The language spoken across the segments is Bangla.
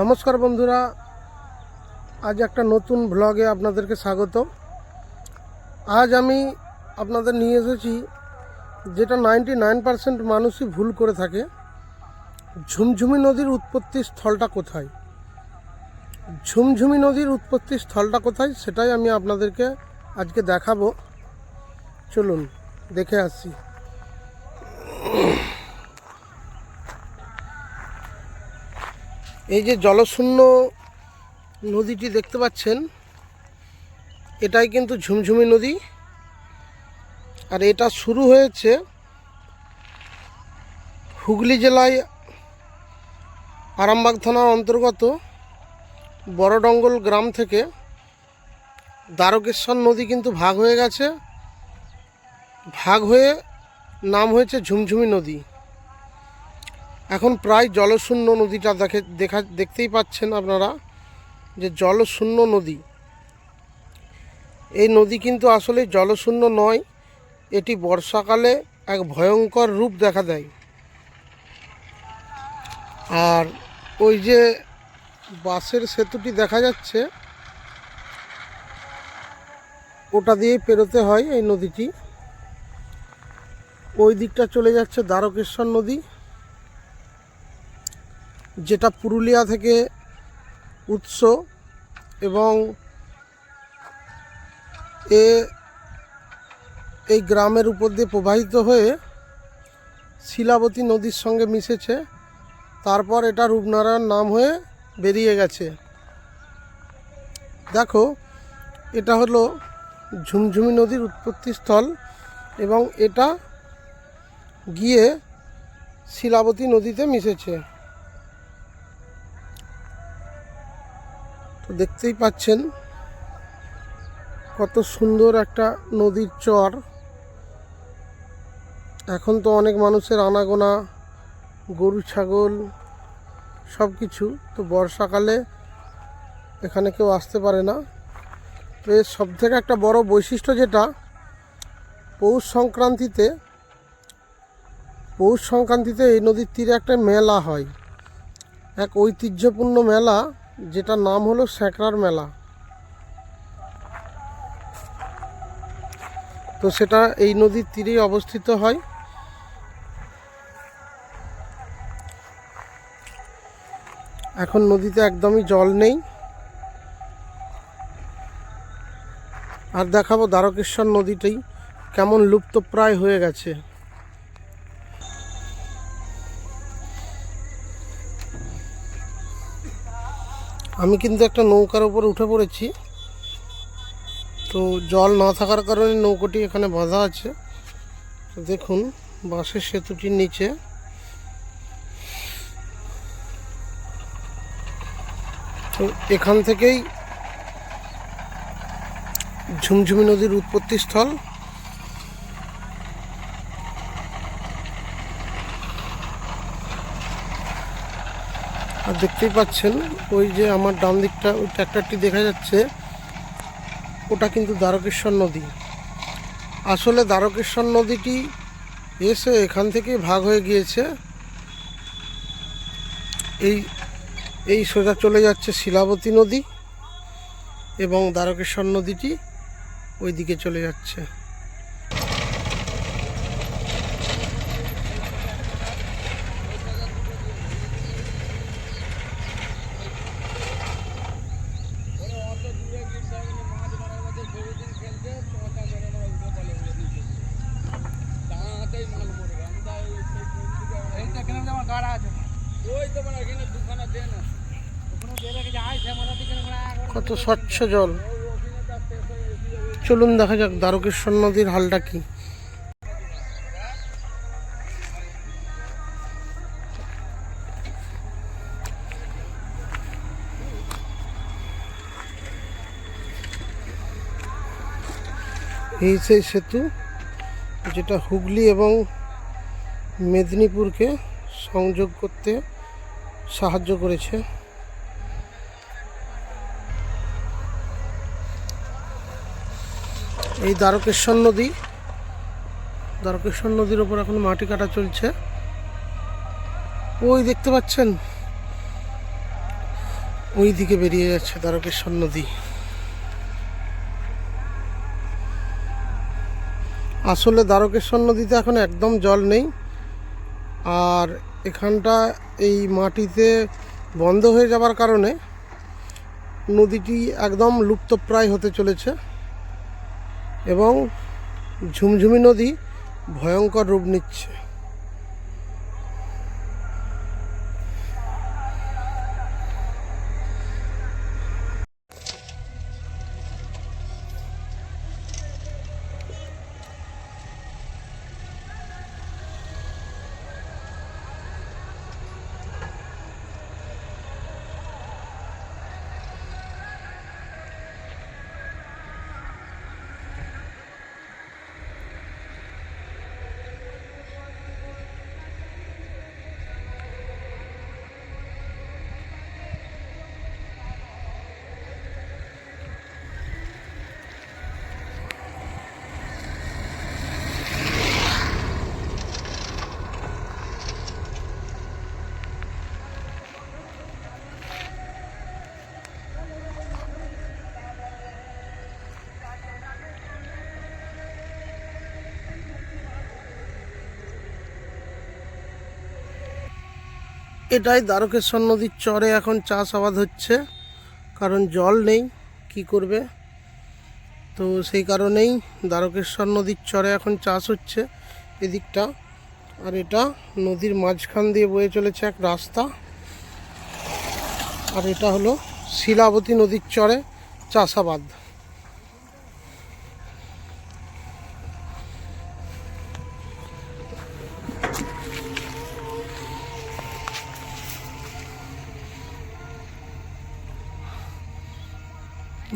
নমস্কার বন্ধুরা, আজ একটা নতুন ব্লগে আপনাদেরকে স্বাগত আজ আমি আপনাদের নিয়ে এসেছি যেটা নাইনটি নাইন পারসেন্ট মানুষই ভুল করে থাকে। ঝুমঝুমি নদীর উৎপত্তি স্থলটা কোথায়? ঝুমঝুমি নদীর উৎপত্তি স্থলটা কোথায় সেটাই আমি আপনাদেরকে আজকে দেখাবো। চলুন, দেখে আসছি এই যে জলশূন্য নদীটি দেখতে পাচ্ছেন, এটাই কিন্তু ঝুমঝুমি নদী। আর এটা শুরু হয়েছে হুগলি জেলায় আরামবাগ থানার অন্তর্গত বড়ডঙ্গল গ্রাম থেকে। দ্বারকেশ্বর নদী কিন্তু ভাগ হয়ে গেছে। ভাগ হয়ে নাম হয়েছে ঝুমঝুমি নদী। এখন প্রায় জলশূন্য নদীটা দেখে দেখা দেখতেই পাচ্ছেন আপনারা যে জলশূন্য নদী। এই নদী কিন্তু আসলে জলশূন্য নয়, এটি বর্ষাকালে এক ভয়ঙ্কর রূপ দেখা দেয়। আর ওই যে বাসের সেতুটি দেখা যাচ্ছে, ওটা দিয়েই পেরোতে হয় এই নদীটি। ওই দিকটা চলে যাচ্ছে দ্বারকেশ্বর নদী। যেটা পুরুলিয়া থেকে উৎস এবং এ, এই গ্রামের উপর দিয়ে প্রবাহিত হয়ে শিলাবতী নদীর সঙ্গে মিশেছে। তারপর এটা রূপনারায়ণ নাম হয়ে বেরিয়ে গেছে। দেখো, এটা হলো ঝুমঝুমি নদীর উৎপত্তি স্থল এবং এটা গিয়ে শিলাবতী নদীতে মিশেছে। তো দেখতেই পাচ্ছেন কত সুন্দর একটা নদীর চর। এখন তো অনেক মানুষের আনাগোনা, গরু, ছাগল সব কিছু তো বর্ষাকালে এখানে কেউ আসতে পারে না। তো এর সব থেকে একটা বড় বৈশিষ্ট্য যেটা, পৌষ সংক্রান্তিতে পৌষ সংক্রান্তিতে এই নদীর তীরে একটা মেলা হয়। এক ঐতিহ্যপূর্ণ মেলা যেটার নাম হলো স্যাঁকড়ার মেলা। তো সেটা এই নদীর তীরেই অবস্থিত হয়। এখন নদীতে একদমই জল নেই। আর দেখাবো দ্বারকেশ্বর নদীটাই কেমন লুপ্তপ্রায় হয়ে গেছে। আমি কিন্তু একটা নৌকার উপর উঠে পড়েছি। তো জল না থাকার কারণে নৌকোটি এখানে বাঁধা আছে। তো দেখুন, বাঁশের সেতুটির নিচে। তো এখান থেকেই ঝুমঝুমি নদীর উৎপত্তি আর দেখতেই পাচ্ছেন, ওই যে আমার ডান দিকটা, ওই ট্র্যাক্টরটি দেখা যাচ্ছে, ওটা কিন্তু দ্বারকেশ্বর নদী। আসলে দ্বারকেশ্বর নদীটি এসে এখান থেকে ভাগ হয়ে গিয়েছে। এই এই সোজা চলে যাচ্ছে শিলাবতী নদী এবং দ্বারকেশ্বর নদীটি ওই দিকে চলে যাচ্ছে। কত স্বচ্ছ জল। চলুন দেখা যাক দ্বারকেশ্বর নদীর হালটা কি। এই সেই সেতু যেটা হুগলি এবং মেদিনীপুরকে সংযোগ করতে সাহায্য করেছে। এই দ্বারকেশ্বর নদী, দ্বারকেশ্বর নদীর ওপর এখন মাটি কাটা চলছে। ওই দেখতে পাচ্ছেন? ওই দিকে বেরিয়ে যাচ্ছে দ্বারকেশ্বর নদী। আসলে দ্বারকেশ্বর নদীতে এখন একদম জল নেই। আর এখানটা এই মাটিতে বন্ধ হয়ে যাবার কারণে নদীটি একদম লুপ্তপ্রায় হতে চলেছে এবং ঝুমঝুমি নদী ভয়ঙ্কর রূপ নিচ্ছে। এটাই দ্বারকেশ্বর নদীর চরে এখন চাষাবাদ হচ্ছে, কারণ জল নেই, কি করবে? তো সেই কারণেই দ্বারকেশ্বর নদীর চরে এখন চাষ হচ্ছে এদিকটা। আর এটা নদীর মাঝখান দিয়ে বয়ে চলেছে এক রাস্তা। আর এটা হলো শিলাবতী নদীর চরে চাষাবাদ।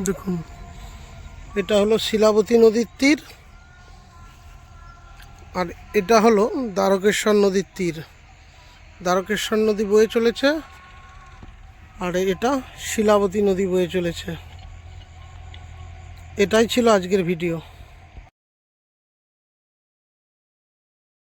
দেখুন। এটা হলো শিলাবতী নদীর তীর আর এটা হলো দ্বারকেশ্বর নদীর তীর। দ্বারকেশ্বর নদী বয়ে চলেছে আর এটা শিলাবতী নদী বয়ে চলেছে। এটাই ছিল আজকের ভিডিও।